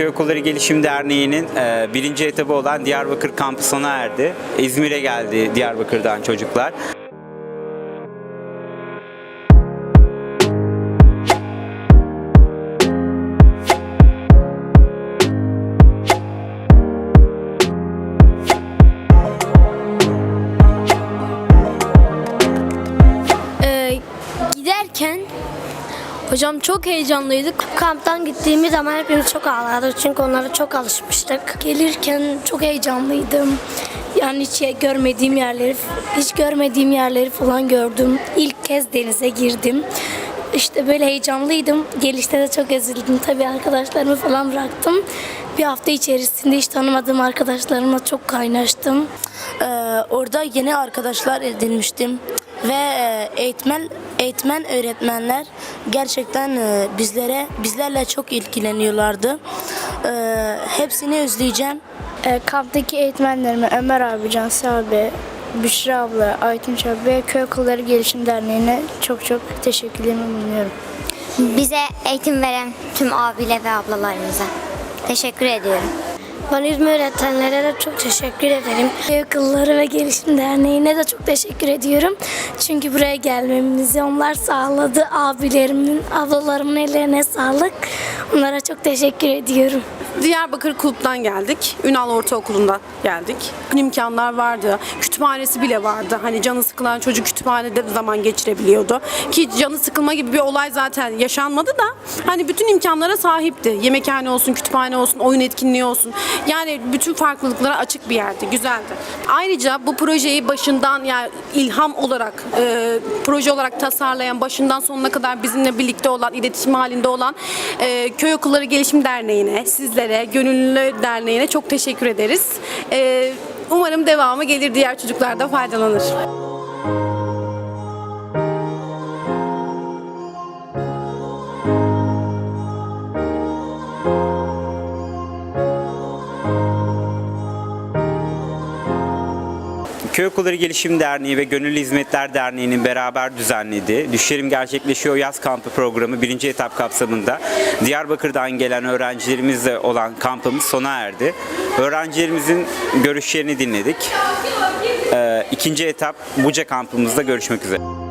Köy Okulları Gelişim Derneği'nin e, birinci etabı olan Diyarbakır kampı sona erdi. İzmir'e geldi Diyarbakır'dan çocuklar. Ee, giderken hocam çok heyecanlıydık. Kamptan gittiğimiz zaman hepimiz çok ağladık çünkü onlara çok alışmıştık. Gelirken çok heyecanlıydım. Yani hiç görmediğim yerleri, hiç görmediğim yerleri falan gördüm. İlk kez denize girdim. İşte böyle heyecanlıydım. Gelişte de çok üzüldüm. Tabii arkadaşlarımı falan bıraktım. Bir hafta içerisinde hiç tanımadığım arkadaşlarımla çok kaynaştım. Ee, orada yeni arkadaşlar edinmiştim ve e, eğitmen eğitmen öğretmenler gerçekten e, bizlere bizlerle çok ilgileniyorlardı. Ee, hepsini özleyeceğim. E, kamptaki eğitmenlerime Ömer abi, Cansi abi, Büşra abla, Aytunç abi ve Köy Okulları Gelişim Derneği'ne çok çok teşekkürlerimi bulunuyorum. Bize eğitim veren tüm abiyle ve ablalarımıza teşekkür ediyorum. Ben İzmir öğretmenlere de çok teşekkür ederim. Köy Okulları ve Gelişim Derneği'ne de çok teşekkür ediyorum. Çünkü buraya gelmemizi onlar sağladı. Abilerimin, ablalarımın ellerine sağlık. Onlara çok teşekkür ediyorum. Diyarbakır Kulüp'ten geldik. Ünal Ortaokulu'nda geldik. İmkanlar vardı. Kütüphanesi bile vardı. Hani canı sıkılan çocuk kütüphanede zaman geçirebiliyordu. Ki canı sıkılma gibi bir olay zaten yaşanmadı da hani bütün imkanlara sahipti. Yemekhane olsun, kütüphane olsun, oyun etkinliği olsun. Yani bütün farklılıklara açık bir yerdi. Güzeldi. Ayrıca bu projeyi başından yani ilham olarak e, proje olarak tasarlayan başından sonuna kadar bizimle birlikte olan, iletişim halinde olan e, Köy Okulları Gelişim Derneği'ne, sizlere, Gönüllü Derneği'ne çok teşekkür ederiz. E, umarım devamı gelir, diğer çocuklar da faydalanır. Köy Okulları Gelişim Derneği ve Gönüllü Hizmetler Derneği'nin beraber düzenlediği Düşlerim Gerçekleşiyor Yaz Kampı programı birinci etap kapsamında Diyarbakır'dan gelen öğrencilerimizle olan kampımız sona erdi. Öğrencilerimizin görüşlerini dinledik. Ee, İkinci etap Buca kampımızda görüşmek üzere.